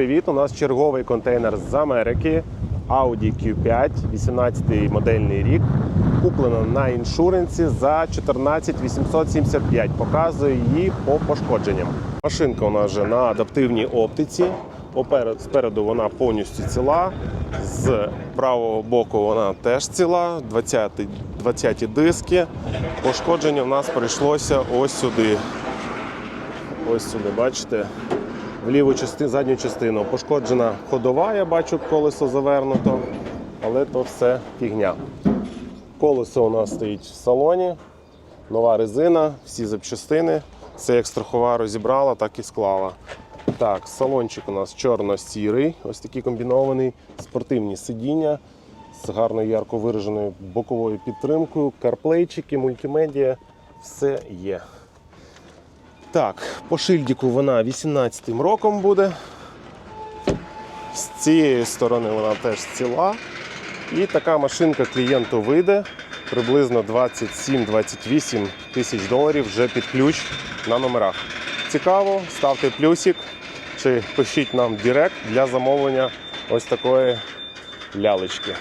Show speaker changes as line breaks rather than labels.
привіт! У нас черговий контейнер з Америки. Audi Q5, 18 модельний рік. Куплено на іншуренсі за 14 875. Показує її по пошкодженням. Машинка у нас вже на адаптивній оптиці. Поперед, спереду вона повністю ціла. З правого боку вона теж ціла. 20, 20 диски. Пошкодження в нас прийшлося ось сюди. Ось сюди, бачите, в ліву частину, задню частину пошкоджена ходова, я бачу, колесо завернуто, але то все фігня. Колесо у нас стоїть в салоні, нова резина, всі запчастини. Це як страхова розібрала, так і склала. Так, салончик у нас чорно-сірий, ось такий комбінований, спортивні сидіння з гарною ярко вираженою боковою підтримкою, карплейчики, мультимедіа, все є. Так, по шильдику вона 18 м роком буде. З цієї сторони вона теж ціла. І така машинка клієнту вийде приблизно 27-28 тисяч доларів вже під ключ на номерах. Цікаво, ставте плюсик чи пишіть нам Директ для замовлення ось такої лялечки.